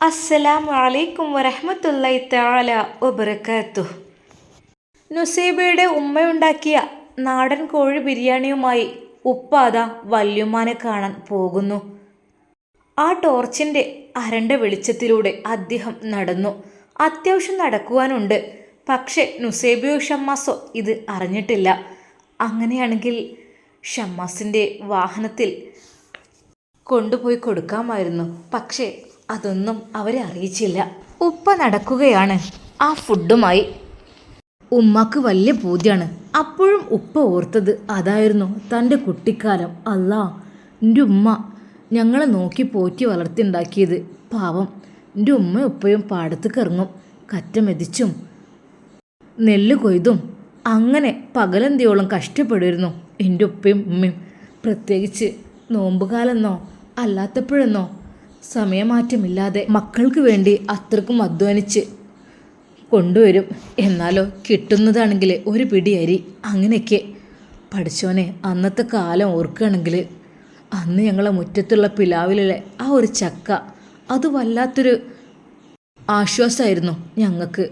അസ്സലാമു അലൈക്കും വറഹ്മത്തുള്ളാഹി തആല വബറകാത്തു നുസൈബയുടെ ഉമ്മയുണ്ടാക്കിയ നാടൻ കോഴി ബിരിയാണിയുമായി ഉപ്പാത വല്യുമാനെ കാണാൻ പോകുന്നു. ആ ടോർച്ചിന്റെ അരണ്ട വെളിച്ചത്തിലൂടെ അദ്ദേഹം നടന്നു. അത്യാവശ്യം നടക്കുവാനുണ്ട്. പക്ഷേ നുസൈബിയോ ഷമ്മാസോ ഇത് അറിഞ്ഞിട്ടില്ല. അങ്ങനെയാണെങ്കിൽ ഷമ്മാസിന്റെ വാഹനത്തിൽ കൊണ്ടുപോയി കൊടുക്കാമായിരുന്നു. പക്ഷേ അതൊന്നും അവരെ അറിയിച്ചില്ല. ഉപ്പ നടക്കുകയാണ്. ആ ഫുഡുമായി ഉമ്മക്ക് വലിയ പൂതിയാണ്. അപ്പോഴും ഉപ്പ ഓർത്തത് അതായിരുന്നു തന്റെ കുട്ടിക്കാലം. അല്ലാ എന്റെ ഉമ്മ ഞങ്ങളെ നോക്കി പോറ്റി വളർത്തിണ്ടാക്കിയത്. പാവം എന്റെ ഉമ്മയും ഉപ്പയും പാടത്ത് കറങ്ങും കറ്റ മെതിച്ചും നെല്ല് കൊയ്തും. അങ്ങനെ പകലന്തിയോളം കഷ്ടപ്പെടുമായിരുന്നു എന്റെ ഉപ്പയും ഉമ്മയും. പ്രത്യേകിച്ച് നോമ്പുകാലെന്നോ അല്ലാത്തപ്പോഴെന്നോ സമയമാറ്റമില്ലാതെ മക്കൾക്ക് വേണ്ടി അത്രക്കും അധ്വാനിച്ച് കൊണ്ടുവരും. എന്നാലോ കിട്ടുന്നതാണെങ്കിൽ ഒരു പിടി അരി അങ്ങനെയൊക്കെ. പഠിച്ചോനെ അന്നത്തെ കാലം ഓർക്കുകയാണെങ്കിൽ അന്ന് ഞങ്ങളെ മുറ്റത്തുള്ള പിലാവിലെ ആ ഒരു ചക്ക അത് വല്ലാത്തൊരു ആശ്വാസമായിരുന്നു ഞങ്ങൾക്ക്.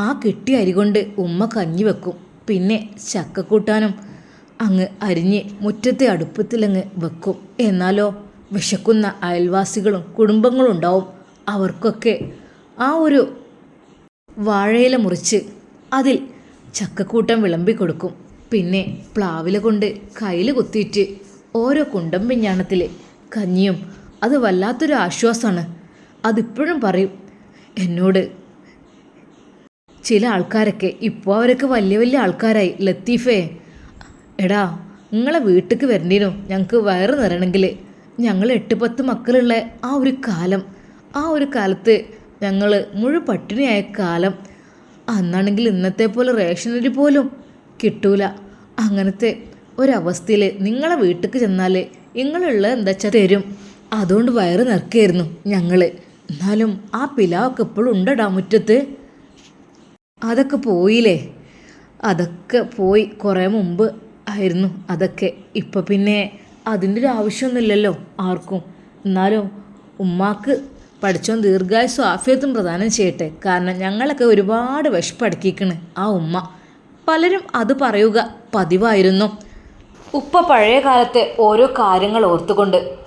ആ കിട്ടിയ അരി കൊണ്ട് ഉമ്മ കഞ്ഞി വെക്കും. പിന്നെ ചക്ക കൂട്ടാനും അങ്ങ് അരിഞ്ഞ് മുറ്റത്തെ അടുപ്പത്തിലങ്ങ് വെക്കും. എന്നാലോ വിശക്കുന്ന അയൽവാസികളും കുടുംബങ്ങളും ഉണ്ടാവും. അവർക്കൊക്കെ ആ ഒരു വാഴയില മുറിച്ച് അതിൽ ചക്കക്കൂട്ടം വിളമ്പി കൊടുക്കും. പിന്നെ പ്ലാവില കൊണ്ട് കയ്യിൽ കുത്തിയിട്ട് ഓരോ കുണ്ടം പിഞ്ഞാണത്തിൽ കഞ്ഞിയും അത് വല്ലാത്തൊരു ആശ്വാസമാണ് അതിപ്പോഴും പറയും എന്നോട് ചില ആൾക്കാരൊക്കെ ഇപ്പോൾ അവരൊക്കെ വലിയ വലിയ ആൾക്കാരായി. ലത്തീഫേ എടാ നിങ്ങളെ വീട്ടിലേക്ക് വരണ്ടിനോ? ഞങ്ങൾക്ക് വയറ് നിറയണമെങ്കിൽ ഞങ്ങൾ എട്ട് പത്ത് മക്കളുള്ള ആ ഒരു കാലം. ആ ഒരു കാലത്ത് ഞങ്ങൾ മുഴു പട്ടിണിയായ കാലം. അന്നാണെങ്കിൽ ഇന്നത്തെ പോലെ റേഷനരി പോലും കിട്ടൂല. അങ്ങനത്തെ ഒരവസ്ഥയിൽ നിങ്ങളെ വീട്ടിലേക്ക് ചെന്നാൽ നിങ്ങളുള്ള എന്താ വെച്ചാൽ തരും. അതുകൊണ്ട് വയറ് നിറക്കായിരുന്നു ഞങ്ങൾ എന്നാലും ആ പിലാവൊക്കെ എപ്പോഴും ഉണ്ടടാ മുറ്റത്ത്. അതൊക്കെ പോയില്ലേ? അതൊക്കെ പോയി കുറേ മുമ്പ് ആയിരുന്നു അതൊക്കെ. ഇപ്പം പിന്നെ അതിന്റെ ഒരു ആവശ്യമൊന്നുമില്ലല്ലോ ആർക്കും. എന്നാലും ഉമ്മാക്ക് പഠിച്ചോൻ ദീർഘായുസും ആഫിയത്തും പ്രദാനം ചെയ്യട്ടെ. കാരണം ഞങ്ങളൊക്കെ ഒരുപാട് വിഷപ്പടക്കിക്കണ് ആ ഉമ്മ. പലരും അത് പറയുക പതിവായിരുന്നു. ഉപ്പ പഴയ കാലത്തെ ഓരോ കാര്യങ്ങൾ ഓർത്തുകൊണ്ട്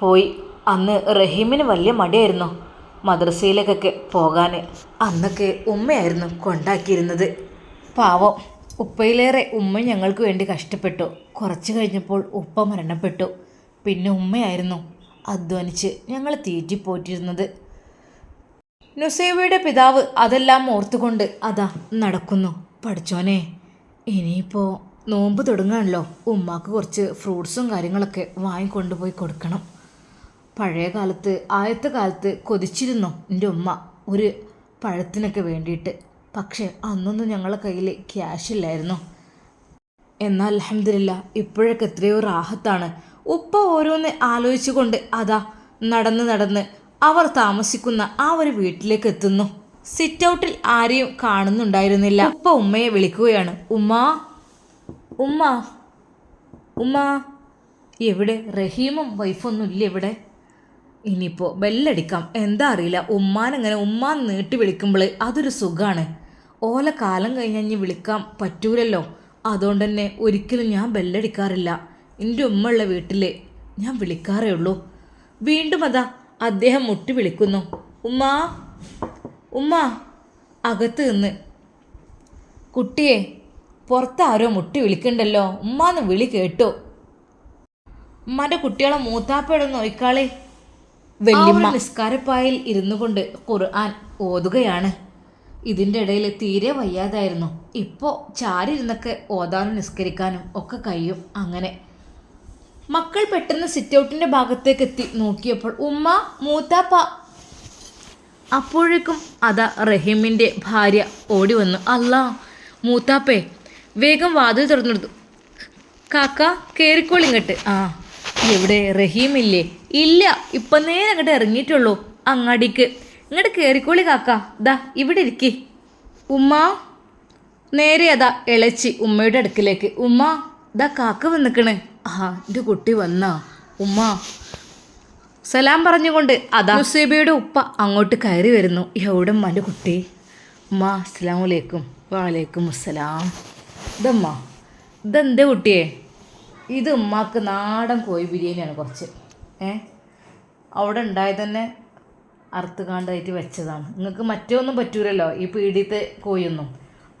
പോയി. അന്ന് റഹീമിന് വലിയ മടിയായിരുന്നു മദ്രസയിലേക്കൊക്കെ പോകാൻ അന്നൊക്കെ ഉമ്മയായിരുന്നു കൊണ്ടാക്കിയിരുന്നത്. പാവം. ഉപ്പയിലേറെ ഉമ്മ ഞങ്ങൾക്ക് വേണ്ടി കഷ്ടപ്പെട്ടു. കുറച്ച് കഴിഞ്ഞപ്പോൾ ഉപ്പ മരണപ്പെട്ടു. പിന്നെ ഉമ്മയായിരുന്നു അധ്വാനിച്ച് ഞങ്ങൾ തീറ്റിപ്പോറ്റിരുന്നത്. നുസൈബയുടെ പിതാവ് അതെല്ലാം ഓർത്തുകൊണ്ട് അതാ നടക്കുന്നു. പഠിച്ചോനെ ഇനിയിപ്പോൾ നോമ്പ് തുടങ്ങാണല്ലോ. ഉമ്മാക്ക് കുറച്ച് ഫ്രൂട്ട്സും കാര്യങ്ങളൊക്കെ വാങ്ങിക്കൊണ്ടുപോയി കൊടുക്കണം. പഴയ കാലത്ത് ആദ്യത്തെ കാലത്ത് കൊതിച്ചിരുന്നു എന്റെ ഉമ്മ ഒരു പഴത്തിനൊക്കെ വേണ്ടിയിട്ട്. പക്ഷേ അന്നൊന്നും ഞങ്ങളുടെ കയ്യിൽ ക്യാഷ് ഇല്ലായിരുന്നു. എന്നാൽ അലഹമില്ല ഇപ്പോഴൊക്കെ എത്രയോ റാഹത്താണ്. ഉപ്പ ഓരോന്ന് ആലോചിച്ചുകൊണ്ട് അതാ നടന്ന് നടന്ന് അവർ താമസിക്കുന്ന ആ ഒരു വീട്ടിലേക്ക് എത്തുന്നു. സിറ്റ് ഔട്ടിൽ ആരെയും കാണുന്നുണ്ടായിരുന്നില്ല. ഉപ്പ ഉമ്മയെ വിളിക്കുകയാണ്. ഉമ്മ ഉമ്മ ഉമ്മ എവിടെ? റഹീമും വൈഫൊന്നും ഇല്ല ഇവിടെ? ഇനിയിപ്പോൾ ബെല്ലടിക്കാം എന്താ അറിയില്ല. ഉമ്മാനങ്ങനെ ഉമ്മാൻ നീട്ടി വിളിക്കുമ്പോൾ അതൊരു സുഖമാണ് ഓല കാലം കഴിഞ്ഞ് വിളിക്കാൻ പറ്റൂലല്ലോ. അതുകൊണ്ട് തന്നെ ഒരിക്കലും ഞാൻ ബെല്ലടിക്കാറില്ല. എന്റെ ഉമ്മ ഉള്ള വീട്ടിൽ ഞാൻ വിളിക്കാറേ ഉള്ളൂ. വീണ്ടും അതാ അദ്ദേഹം മുട്ടി വിളിക്കുന്നു. ഉമ്മാ ഉമ്മ അകത്ത് നിന്ന്. കുട്ടിയെ പുറത്ത് ആരോ മുട്ടി വിളിക്കണ്ടല്ലോ? ഉമ്മാന്ന് വിളി കേട്ടോ. ഉമ്മാന്റെ കുട്ടികളെ മൂത്താപ്പയുടെ നോയിക്കാളെ. വലിയ നിസ്കാരപ്പായിൽ ഇരുന്നു കൊണ്ട് ഖുർആൻ ഓതുകയാണ്. ഇതിന്റെ ഇടയിൽ തീരെ വയ്യാതായിരുന്നു. ഇപ്പോൾ ചാരിരുന്നൊക്കെ ഓതാനും നിസ്കരിക്കാനും ഒക്കെ കഴിയും അങ്ങനെ. മക്കൾ പെട്ടെന്ന് സിറ്റ് ഔട്ടിന്റെ ഭാഗത്തേക്ക് എത്തി നോക്കിയപ്പോൾ ഉമ്മ മൂത്താപ്പ. അപ്പോഴേക്കും അതാ റഹീമിന്റെ ഭാര്യ ഓടി വന്നു. അല്ല മൂത്താപ്പേ വേഗം വാതിൽ തുറന്നെടുത്തു കാക്ക കയറിക്കോളിങ്ങട്ട് ആ എവിടെ? റഹീമില്ലേ? ഇല്ല ഇപ്പം നേരെ അങ്ങോട്ട് ഇറങ്ങിയിട്ടുള്ളൂ അങ്ങാടിക്ക്. ഇങ്ങോട്ട് കയറിക്കോളി കാക്ക. ദാ ഇവിടെ ഇരിക്കി. ഉമ്മ നേരെ അതാ ഇളച്ചി ഉമ്മയുടെ അടുക്കിലേക്ക്. ഉമ്മ ദാ കാക്ക വന്നിക്കണ്. ആ എന്റെ കുട്ടി വന്നാ. ഉമ്മ സലാം പറഞ്ഞുകൊണ്ട് അതാ മുസീബയുടെ ഉപ്പ അങ്ങോട്ട് കയറി വരുന്നു. എവിടെ ഉമ്മാന്റെ കുട്ടി? ഉമ്മ അസ്സലാം വലൈക്കും വാലേക്കും അസ്സലാം. ഇതമ്മ? ഇതെന്താ കുട്ടിയെ? ഇത് ഉമ്മാക്ക് നാടൻ കോഴി ബിരിയാണിയാണ് കുറച്ച്. ഏ? അവിടെ ഉണ്ടായത് തന്നെ അറുത്ത് കാണ്ടായിട്ട് വെച്ചതാണ്. നിങ്ങൾക്ക് മറ്റൊന്നും പറ്റൂലല്ലോ ഈ പീഡിയത്തെ കോയൊന്നും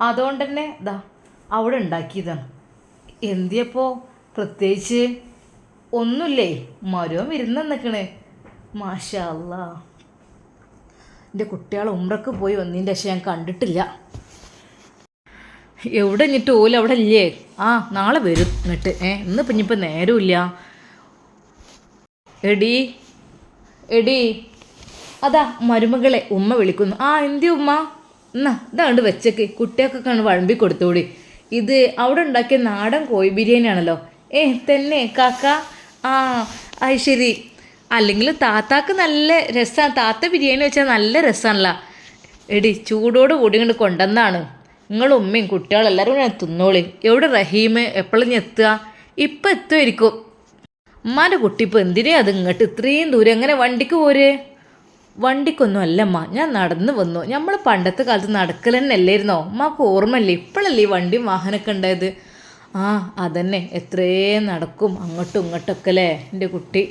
അതുകൊണ്ട് തന്നെ ഇതാ അവിടെ ഉണ്ടാക്കിയതാണ്. എന്തിയപ്പോൾ പ്രത്യേകിച്ച് ഒന്നുമില്ലേ? മരവും ഇരുന്ന് നിൽക്കണേ മാഷാ അല്ലാ എന്റെ കുട്ടികൾ ഉമ്രക്ക് പോയി വന്നതിന്റെ ശേഷം ഞാൻ കണ്ടിട്ടില്ല. എവിടെ ഇഞ്ഞിട്ട് ഓല അവിടെ ഇല്ലേ? ആ നാളെ വരും എന്നിട്ട് ഏ ഇന്ന് ഇനിയിപ്പോൾ നേരമില്ല എടി എടി അതാ മരുമകളെ ഉമ്മ വിളിക്കുന്നു. ആ എന്തി ഉമ്മ? എന്നാ ഇതാണ്ട് വെച്ചേക്ക്. കുട്ടിയൊക്കെ കണ്ട് വഴമ്പി കൊടുത്തോടി ഇത് അവിടെ ഉണ്ടാക്കിയ നാടൻ കോഴി ബിരിയാണി ആണല്ലോ. ഏ തന്നെ കാക്ക. ആ അത് ശരി. അല്ലെങ്കിൽ താത്താക്ക് നല്ല രസമാണ് താത്ത ബിരിയാണി വെച്ചാൽ നല്ല രസമാണല്ലോ എടി ചൂടോട് കൂടി ഇങ്ങോട്ട് കൊണ്ടുവന്നാണ്. നിങ്ങളും ഉമ്മയും കുട്ടികളും എല്ലാവരും കൂടെ തിന്നോളി. എവിടെ റഹീം? എപ്പോഴും ഞാൻ എത്തുക? ഇപ്പം എത്തുമായിരിക്കും ഉമ്മാന്റെ കുട്ടി ഇപ്പോൾ എന്തിനാ അത് ഇങ്ങോട്ട് ഇത്രയും ദൂരം? എങ്ങനെ വണ്ടിക്ക് പോര്? വണ്ടിക്കൊന്നും അല്ലമ്മ ഞാൻ നടന്നു വന്നു. നമ്മൾ പണ്ടത്തെ കാലത്ത് നടക്കൽ തന്നെ അല്ലായിരുന്നോ അമ്മയ്ക്ക് ഓർമ്മയില്ലേ? ഇപ്പോഴല്ലേ ഈ വണ്ടിയും വാഹനമൊക്കെ ഉണ്ടായത്? ആ അതന്നെ. എത്രേ നടക്കും അങ്ങോട്ടും ഇങ്ങോട്ടൊക്കെ അല്ലേ എന്റെ കുട്ടി.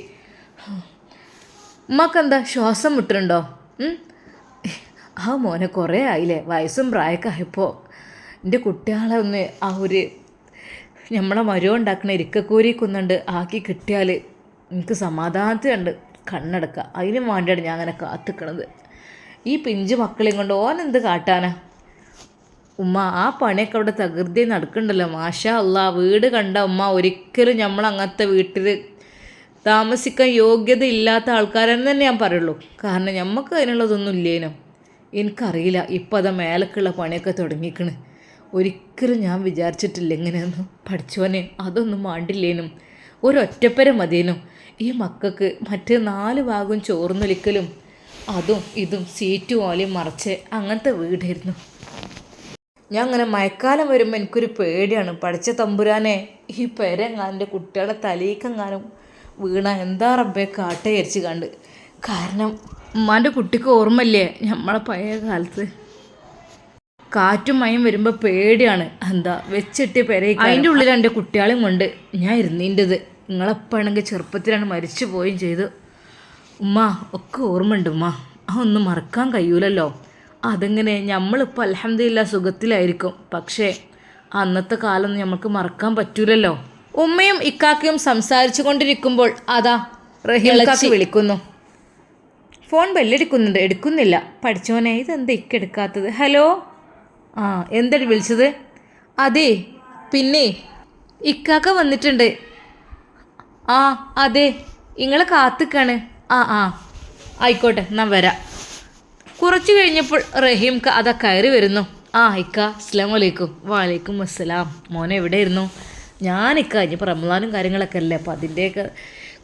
ഉമ്മക്കെന്താ? ശ്വാസം വിട്ടിട്ടുണ്ടോ? ആ മോനെ കുറേ ആയില്ലേ? വയസ്സും പ്രായമൊക്കെ ആയപ്പോൾ എന്റെ കുട്ടികളെ ഒന്ന് ആ ഒരു നമ്മളെ മരവുണ്ടാക്കുന്ന ഇരിക്കക്കൂരി ആക്കി കിട്ടിയാൽ എനിക്ക് സമാധാനത്തിലുണ്ട്. കണ്ണടക്കുക. അതിനു വേണ്ടിയാണ് ഞാൻ അങ്ങനെ കാത്തിക്കണത്. ഈ പിഞ്ചു മക്കളെയും കൊണ്ട് ഓനെന്ത് കാട്ടാനാ? ഉമ്മ ആ പണിയൊക്കെ അവിടെ തകൃതി നടക്കണ്ടല്ലോ. മാഷ അല്ല വീട് കണ്ട ഉമ്മ ഒരിക്കലും നമ്മൾ അങ്ങനത്തെ വീട്ടിൽ താമസിക്കാൻ യോഗ്യത ഇല്ലാത്ത ആൾക്കാരെന്ന് തന്നെ ഞാൻ പറയുള്ളൂ. കാരണം നമുക്ക് അതിനുള്ളതൊന്നും ഇല്ലേനോ? എനിക്കറിയില്ല ഇപ്പം അതാ മേലക്കുള്ള പണിയൊക്കെ തുടങ്ങിക്കണ്. ഒരിക്കലും ഞാൻ വിചാരിച്ചിട്ടില്ല എങ്ങനെയൊന്നും പഠിച്ചോനെ അതൊന്നും മാണ്ടില്ലേനും ഒരൊറ്റപ്പര മതിയേനും. ഈ മക്കൾക്ക് മറ്റ് നാല് ഭാഗവും ചോർന്നൊലിക്കലും അതും ഇതും സീറ്റ് ഓലയും മറച്ച് അങ്ങനത്തെ വീടായിരുന്നു. ഞാൻ അങ്ങനെ മഴക്കാലം വരുമ്പോൾ എനിക്കൊരു പേടിയാണ്. പഠിച്ച തമ്പുരാനെ ഈ പെരെങ്ങാന്റെ കുട്ടികളെ തലയിക്കെങ്ങാനും വീണ എന്താ റബ്ബെ കാട്ടയരിച്ച് കണ്ട്. കാരണം ഉമ്മാന്റെ കുട്ടിക്ക് ഓർമ്മല്ലേ നമ്മളെ പഴയ കാലത്ത്? കാറ്റും മയം വരുമ്പോൾ പേടിയാണ്. എന്താ വെച്ചിട്ട് പെരയ്ക്ക് അതിന്റെ ഉള്ളിൽ എന്റെ കുട്ടികളെയും കൊണ്ട് ഞാൻ ഇരുന്നീന്റെത് നിങ്ങളെപ്പാണെങ്കിൽ ചെറുപ്പത്തിലാണ് മരിച്ചു പോവുകയും ചെയ്ത്. ഉമ്മ ഒക്കെ ഓർമ്മയുണ്ട് ഉമ്മ. അതൊന്നും മറക്കാൻ കഴിയൂലല്ലോ. അതെങ്ങനെ? നമ്മളിപ്പോൾ അലഹമില്ല സുഖത്തിലായിരിക്കും. പക്ഷേ അന്നത്തെ കാലം നമുക്ക് മറക്കാൻ പറ്റൂലല്ലോ. ഉമ്മയും ഇക്കാക്കയും സംസാരിച്ചു കൊണ്ടിരിക്കുമ്പോൾ അതാ റഹിളക്കാക്ക് വിളിക്കുന്നു. ഫോൺ ബെല്ലടിക്കുന്നുണ്ട്. എടുക്കുന്നില്ല. പഠിച്ചോനെ ഇതെന്താ ഇക്കെടുക്കാത്തത് ഹലോ? ആ എന്താ വിളിച്ചത്? അതെ പിന്നെ ഇക്കാക്ക വന്നിട്ടുണ്ട്. ആ അതെ. ഇങ്ങളെ കാത്തിക്കാണ്. ആ ആ. ആയിക്കോട്ടെ ഞാൻ വരാം. കുറച്ചു കഴിഞ്ഞപ്പോൾ റഹീം ക അതാ കയറി വരുന്നു. ആ ഇക്ക അസ്ലാം വലൈക്കും വാലൈക്കും അസ്സലാം. മോനെ എവിടെയായിരുന്നു? ഞാൻ ഇക്ക ഇനിയിപ്പോൾ റമദാനും കാര്യങ്ങളൊക്കെ അല്ലേ? അപ്പോൾ അതിന്റെയൊക്കെ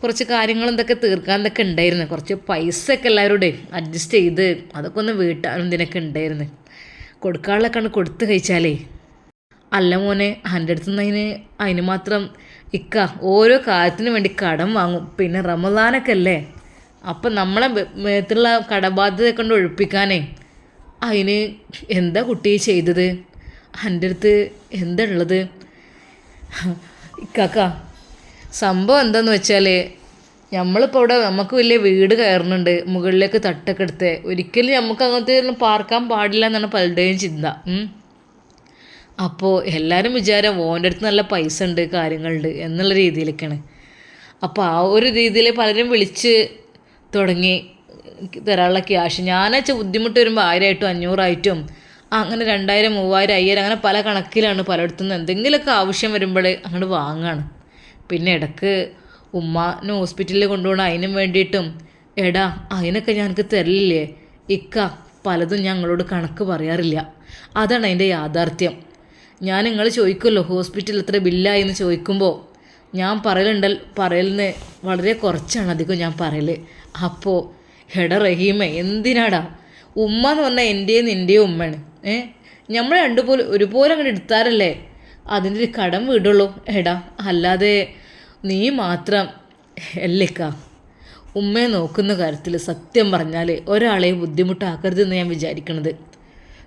കുറച്ച് കാര്യങ്ങളും ഇതൊക്കെ തീർക്കാൻ ഇതൊക്കെ ഉണ്ടായിരുന്നു. കുറച്ച് പൈസ ഒക്കെ എല്ലാവരോടെ അഡ്ജസ്റ്റ് ചെയ്ത് അതൊക്കെ ഒന്ന് വീട്ടാനും ഇതിനൊക്കെ ഉണ്ടായിരുന്നു. കൊടുക്കാനുള്ളൊക്കെയാണ് കൊടുത്ത് കഴിച്ചാലേ. അല്ല മോനെ എന്റെ അടുത്തുനിന്ന് അതിന് അതിന് മാത്രം ഇക്ക ഓരോ കാര്യത്തിനും വേണ്ടി കടം വാങ്ങും. പിന്നെ റമദാനൊക്കെ അല്ലേ അപ്പം നമ്മളെ മേത്തുള്ള കടബാധ്യത കൊണ്ട് ഒഴിപ്പിക്കാനേ. അതിന് എന്താ കുട്ടി ചെയ്തത്? എന്റെ അടുത്ത് എന്താ ഉള്ളത്? ഇക്കാക്ക സംഭവം എന്താന്ന് വെച്ചാൽ നമ്മളിപ്പോൾ ഇവിടെ നമുക്ക് വലിയ വീട് കയറുന്നുണ്ട്. മുകളിലേക്ക് തട്ടൊക്കെ എടുത്ത്. ഒരിക്കലും നമുക്ക് അങ്ങനത്തെ പാർക്കാൻ പാടില്ല എന്നാണ് പലരുടെയും ചിന്ത. അപ്പോൾ എല്ലാവരും വിചാരം ഓന്റെ അടുത്ത് നല്ല പൈസ ഉണ്ട് കാര്യങ്ങളുണ്ട് എന്നുള്ള രീതിയിലൊക്കെയാണ്. അപ്പോൾ ആ ഒരു രീതിയിൽ പലരും വിളിച്ച് തുടങ്ങി തരാനുള്ള ക്യാഷ് ഞാനച്ച ബുദ്ധിമുട്ട് വരുമ്പോൾ ആയിരമായിട്ടും അഞ്ഞൂറായിട്ടും അങ്ങനെ രണ്ടായിരം മൂവായിരം അയ്യായിരം അങ്ങനെ പല കണക്കിലാണ് പലയിടത്തുനിന്ന് എന്തെങ്കിലുമൊക്കെ ആവശ്യം വരുമ്പോൾ അങ്ങോട്ട് വാങ്ങാണ്. പിന്നെ ഇടയ്ക്ക് ഉമ്മാനെ ഹോസ്പിറ്റലിൽ കൊണ്ടുപോകണം അതിനും വേണ്ടിയിട്ടും എടാ അതിനൊക്കെ ഞങ്ങൾക്ക് തരലില്ലേ? ഇക്ക പലതും ഞങ്ങളോട് കണക്ക് പറയാറില്ല. അതാണ് അതിന്റെ യാഥാർത്ഥ്യം. ഞാൻ നിങ്ങൾ ചോദിക്കുമല്ലോ ഹോസ്പിറ്റലിൽ എത്ര ബില്ലായി എന്ന് ചോദിക്കുമ്പോൾ ഞാൻ പറയലുണ്ടൽ പറയലിന് വളരെ കുറച്ചാണ് അധികം ഞാൻ പറയൽ അപ്പോൾ ഹെഡ റഹീമ എന്തിനാടാ? ഉമ്മ എന്ന് പറഞ്ഞാൽ എന്റെയും നിന്റെയും ഉമ്മയാണ്. ഏ? നമ്മൾ രണ്ടുപോലെ ഒരുപോലെ അങ്ങോട്ട് എടുത്താറല്ലേ അതിന്റെ ഒരു കടം വീടുള്ളൂ. എടാ അല്ലാതെ നീ മാത്രം അല്ലേക്കാ ഉമ്മയെ നോക്കുന്ന കാര്യത്തിൽ സത്യം പറഞ്ഞാൽ ഒരാളെ ബുദ്ധിമുട്ടാക്കരുതെന്ന് ഞാൻ വിചാരിക്കണത്.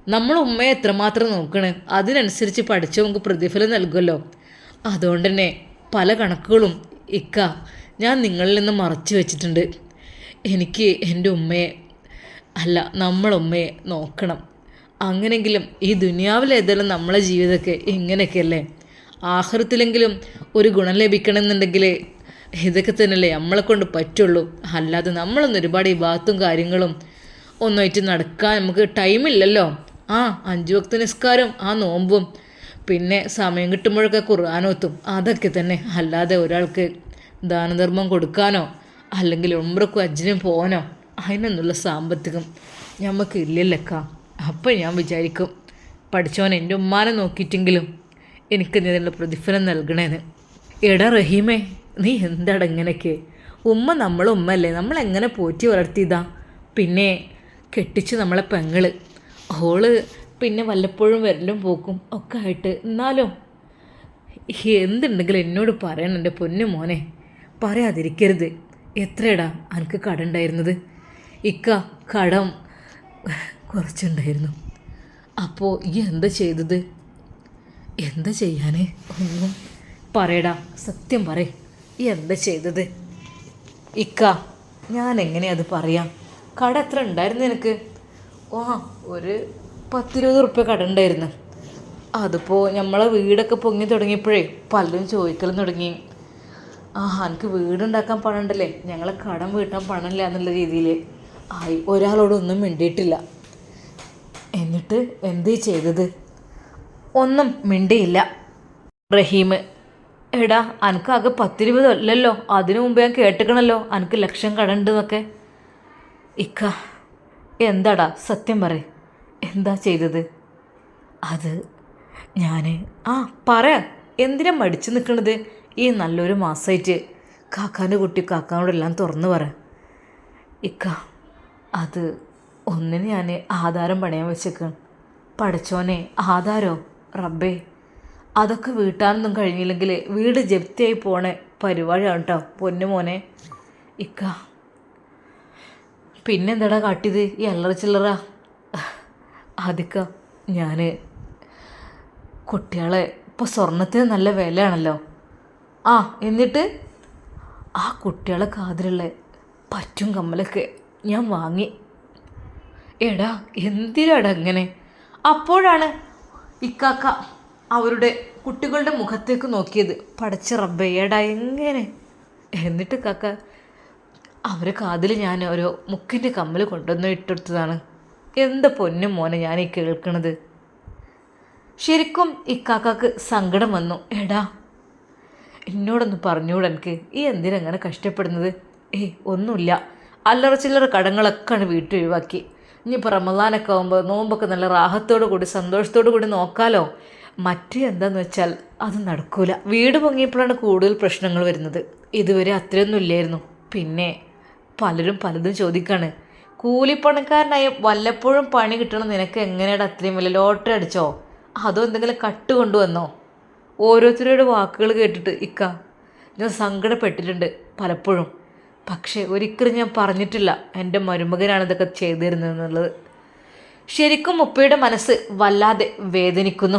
നമ്മൾ ഉമ്മയെ എത്രമാത്രം നോക്കണേ? അതിനനുസരിച്ച് പഠിച്ചവർക്ക് പ്രതിഫലം നൽകുമല്ലോ. അതുകൊണ്ട് തന്നെ പല കണക്കുകളും ഇക്ക ഞാൻ നിങ്ങളിൽ നിന്ന് മറച്ചു വെച്ചിട്ടുണ്ട്. എനിക്ക് എന്റെ ഉമ്മയെ അല്ല നമ്മളുമ്മയെ നോക്കണം. അങ്ങനെങ്കിലും ഈ ദുനിയാവിലേതെല്ലാം നമ്മളെ ജീവിതമൊക്കെ ഇങ്ങനെയൊക്കെയല്ലേ? ആഹൃത്തിലെങ്കിലും ഒരു ഗുണം ലഭിക്കണമെന്നുണ്ടെങ്കിൽ ഇതൊക്കെ തന്നെയല്ലേ നമ്മളെ കൊണ്ട് പറ്റുള്ളൂ. അല്ലാതെ നമ്മളൊന്നും ഒരുപാട് ഈ ബാത്തും കാര്യങ്ങളും ഒന്നായിട്ട് നടക്കാൻ നമുക്ക് ടൈമില്ലല്ലോ ആ അഞ്ചു വക്ത നിസ്കാരം ആ നോമ്പും. പിന്നെ സമയം കിട്ടുമ്പോഴൊക്കെ ഖുർആാനോത്തും അതൊക്കെ തന്നെ. അല്ലാതെ ഒരാൾക്ക് ദാനധർമ്മം കൊടുക്കാനോ അല്ലെങ്കിൽ ഉമ്രക്കും അജ്ജിനും പോകാനോ അതിനൊന്നുള്ള സാമ്പത്തികം ഞമ്മക്ക് ഇല്ലല്ലക്ക. അപ്പം ഞാൻ വിചാരിക്കും പഠിച്ചവൻ എന്റെ ഉമ്മാനെ നോക്കിയിട്ടെങ്കിലും എനിക്ക് ഇതിനുള്ള പ്രതിഫലം നൽകണേന്ന്. എടാ റഹീമേ നീ എന്താടാ ഇങ്ങനെയൊക്കെ? ഉമ്മ നമ്മളെ ഉമ്മയല്ലേ നമ്മളെങ്ങനെ പോറ്റി വളർത്തിയതാ? പിന്നെ കെട്ടിച്ച് നമ്മളെ പെങ്ങൾ. ഓൾ പിന്നെ വല്ലപ്പോഴും വരലും പോക്കും ഒക്കെ ആയിട്ട് എന്നാലും? എന്തുണ്ടെങ്കിലും എന്നോട് പറയണം എന്റെ പൊന്നു മോനെ. പറയാതിരിക്കരുത്. എത്രയടാ എനിക്ക് കടം ഉണ്ടായിരുന്നത്? ഇക്ക കടം കുറച്ചുണ്ടായിരുന്നു. അപ്പോൾ ഈ എന്താ ചെയ്തത്? എന്താ ചെയ്യാനേ? ഒന്നും പറയടാ സത്യം പറ ഈ എന്താ ചെയ്തത്? ഇക്ക ഞാൻ എങ്ങനെയാ അത് പറയാം? കട എത്ര ഉണ്ടായിരുന്നു എനിക്ക് ആ ഒരു പത്തിരുപത് ഉറുപ്പ്യ കട ഉണ്ടായിരുന്നു. അതിപ്പോൾ നമ്മളെ വീടൊക്കെ പൊങ്ങി തുടങ്ങിയപ്പോഴേ പലരും ചോദിക്കലും തുടങ്ങി. ആ എനിക്ക് വീടുണ്ടാക്കാൻ പണമുണ്ടല്ലേ? ഞങ്ങളെ കടം വീട്ടാൻ പണമില്ല എന്നുള്ള രീതിയിൽ ആയി ഒരാളോടൊന്നും മിണ്ടിയിട്ടില്ല. എന്നിട്ട് എന്തേ ചെയ്തത്? ഒന്നും മിണ്ടിയില്ല. റഹീം എടാ എനിക്ക് ആകെ പത്തിരുപത് അല്ലല്ലോ? അതിനു മുമ്പ് ഞാൻ കേട്ടിക്കണല്ലോ എനിക്ക് ലക്ഷം കടണ്ടെന്നൊക്കെ ഇക്ക എന്താടാ സത്യം പറ എന്താ ചെയ്തത്? അത് ഞാൻ ആ പറ. എന്തിനാ മടിച്ചു നിൽക്കണത് ഈ നല്ലൊരു മാസമായിട്ട് കാക്കാന്റെ കുട്ടി കാക്കാനോടെല്ലാം തുറന്നു പറ. ഇക്ക അത് ഒന്നിന് ഞാൻ ആധാരം പണയാൻ വെച്ചേക്കാണ്. പഠിച്ചോനെ ആധാരോ? റബ്ബേ അതൊക്കെ വീട്ടാനൊന്നും കഴിഞ്ഞില്ലെങ്കിൽ വീട് ജപ്തിയായി പോണേ പരിപാടിയാണ് കേട്ടോ പൊന്നു മോനെ. ഇക്ക പിന്നെന്താടാ കാട്ടിയത്? ഈ അല്ലറ ചില്ലറ. അതൊക്കെ ഞാൻ കുട്ടികളെ ഇപ്പോൾ സ്വർണത്തിന് നല്ല വിലയാണല്ലോ. ആ എന്നിട്ട്? ആ കുട്ടികളെ കാതിലുള്ള പറ്റും കമ്മലൊക്കെ ഞാൻ വാങ്ങി. എടാ എന്തിനാടാ അങ്ങനെ അപ്പോഴാണ് ഇക്കാക്ക അവരുടെ കുട്ടികളുടെ മുഖത്തേക്ക് നോക്കിയത്. പടച്ച റബ്ബേ എടാ എങ്ങനെ എന്നിട്ട് കാക്ക അവരെ കാതിൽ ഞാൻ ഒരു മുക്കിന്റെ കമ്മൽ കൊണ്ടുവന്ന് ഇട്ടെടുത്തതാണ്. എന്ത് പൊന്നും മോനെ ഞാൻ ഈ കേൾക്കണത്? ശരിക്കും ഇക്കാക്കാക്ക് സങ്കടം വന്നു. എടാ എന്നോടൊന്ന് പറഞ്ഞൂടെ എനിക്ക്? ഈ എന്തിനങ്ങനെ കഷ്ടപ്പെടുന്നത്? ഏയ് ഒന്നുമില്ല. അല്ലറ ചില്ലറ കടങ്ങളൊക്കെയാണ് വീട്ടിൽ ഒഴിവാക്കി. ഇനി റമദാനൊക്കെ ആകുമ്പോൾ നോമ്പൊക്കെ നല്ല റാഹത്തോടു കൂടി സന്തോഷത്തോടു കൂടി നോക്കാലോ? മറ്റേ എന്താന്ന് വെച്ചാൽ അത് നടക്കൂല. വീട് പൊങ്ങിയപ്പോഴാണ് കൂടുതൽ പ്രശ്നങ്ങൾ വരുന്നത്. ഇതുവരെ അത്രയൊന്നും ഇല്ലായിരുന്നു. പിന്നെ പലരും പലതും ചോദിക്കാണ്. കൂലിപ്പണക്കാരനായ വല്ലപ്പോഴും പണി കിട്ടണം നിനക്ക് എങ്ങനെയാണ് അത്രയും വലിയ ലോട്ടറി അടിച്ചോ? അതോ എന്തെങ്കിലും കട്ട് കൊണ്ടുവന്നോ? ഓരോരുത്തരുടെ വാക്കുകൾ കേട്ടിട്ട് ഇക്ക ഞാൻ സങ്കടപ്പെട്ടിട്ടുണ്ട് പലപ്പോഴും. പക്ഷേ ഒരിക്കലും ഞാൻ പറഞ്ഞിട്ടില്ല എന്റെ മരുമകനാണ് ഇതൊക്കെ ചെയ്തിരുന്നത് എന്നുള്ളത് ശരിക്കും ഉപ്പയുടെ മനസ്സ് വല്ലാതെ വേദനിക്കുന്നു.